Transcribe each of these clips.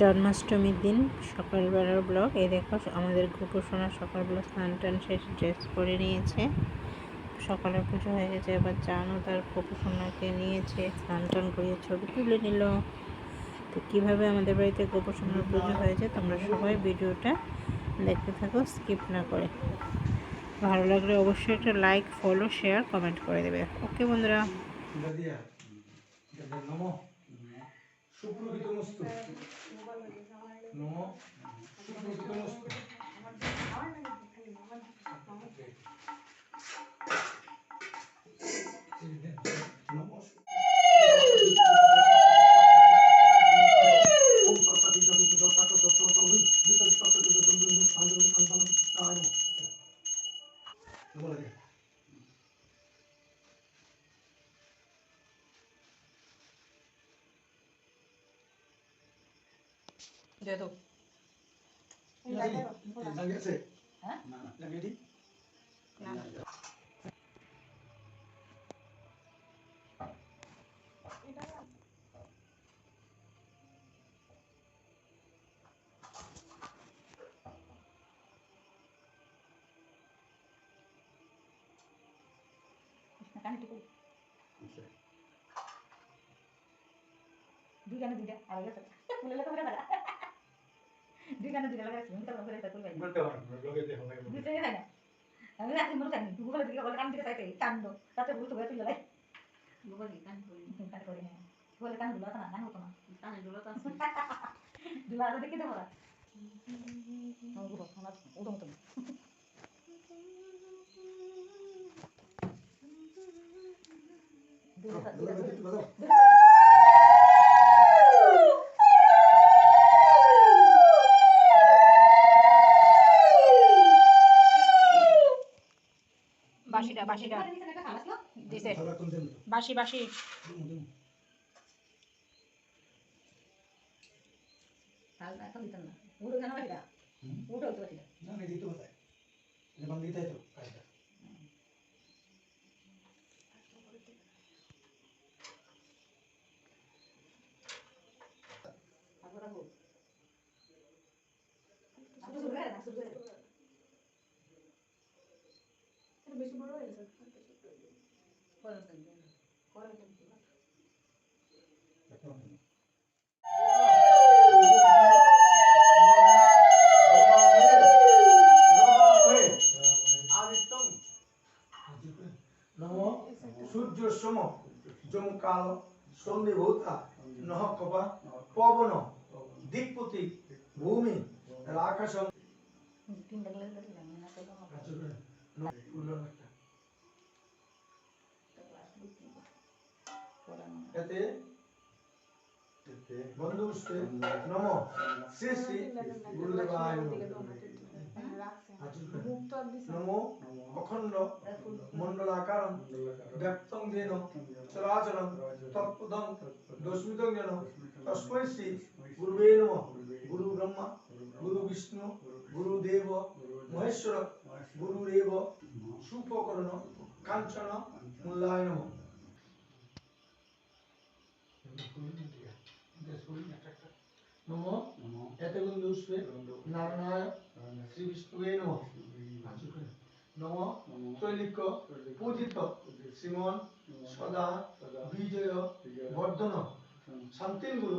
জন্মাষ্টমীর দিন, সকালবেলার ব্লগ। এই দেখো, আমাদের গোপুসোনা সকালবেলা স্নান টান শেষ ড্রেস পরে নিয়েছে। সকালে পুজো হয়ে গেছে, এবার জানো তার গোপুসোনাকে নিয়েছে, স্নান টান করিয়ে ছবি তুলে নিল। তো কীভাবে আমাদের বাড়িতে গোপুসোনার পুজো হয়েছে, তোমরা সবাই ভিডিওটা দেখতে থাকো স্কিপ না করে। ভালো লাগলে অবশ্যই একটা লাইক ফলো শেয়ার কমেন্ট করে দেবে। ওকে বন্ধুরা। দিয়া নম no. दे दो Di tidak, ayo, mulai lagi berapa? di kan juga lagi sih kalau boleh takut banyak betul lo gitu gitu ya tapi dulu dulu dulu Dulu, dulu, dulu, dulu. বাসিটা বাসিটা দিছে। কোন বাসি বাসি। উঠো না এখন দিতাম না। উড়ো গানা বাকিটা উড়ো তো বাকিটা না না দিতে হবে। বন্ধ দিতে তো কাজটা আগরা গো আসলে শুরু করে না শুরু করে বেশি বড় হয়ে গেছে করে দেন করে নম সূর্য সম যম কাল সন্ধি ভূতা নহ কপা পবন দিকপতি ভূমি আকাশ তিন লাগলে লাগলে না তো এতে বন্ধু নম। শ্রী শ্রী গুরুদেবায় নমো। অখণ্ড, মণ্ডলাকার ব্যক্তং যেন চরাচরম তৎপদং দস্মিতং যেন তস্मै শ্রী গুরুবে নমঃ। গুরু ব্রহ্মা, গুরু বিষ্ণু গুরুদেব মহেশ্বর গুরুরেব সুপকরণ কাঞ্চন মূল্যায় নমঃ নম এত বন্ধুষ্পে নারায়ণায় শ্রী বিষ্ণুবে নমঃ নম ত্রৈলিক্য পূজিত শ্রীমন সদা বিজয় বর্ধন শান্তির গুরু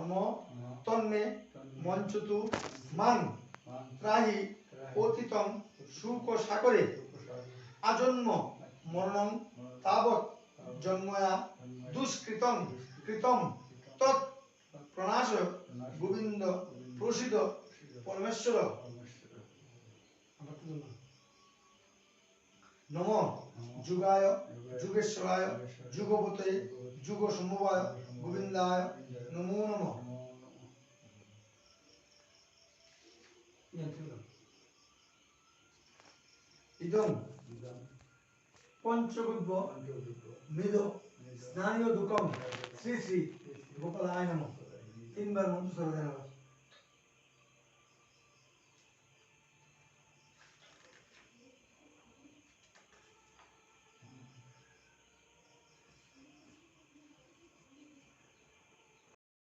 নম তন্মে মঞ্চতু ত্রাহি সাগরে আজন্ম মরণং তাবৎ জন্ময়া দুষ্কৃতং কৃতম তৎ প্রণাশ গোবিন্দ প্রসিদ্ধ পরমেশ্বর নম যুগায় যুগেশ্বরায় যুগপতে যুগ সমবায় গোবিন্দায় নমো নমঃ ইদম পঞ্চগব্য মৃদ স্নানীয় দুকম শ্রী শ্রী গোপাল আয় নম তিনবার মন্ত্র সরকার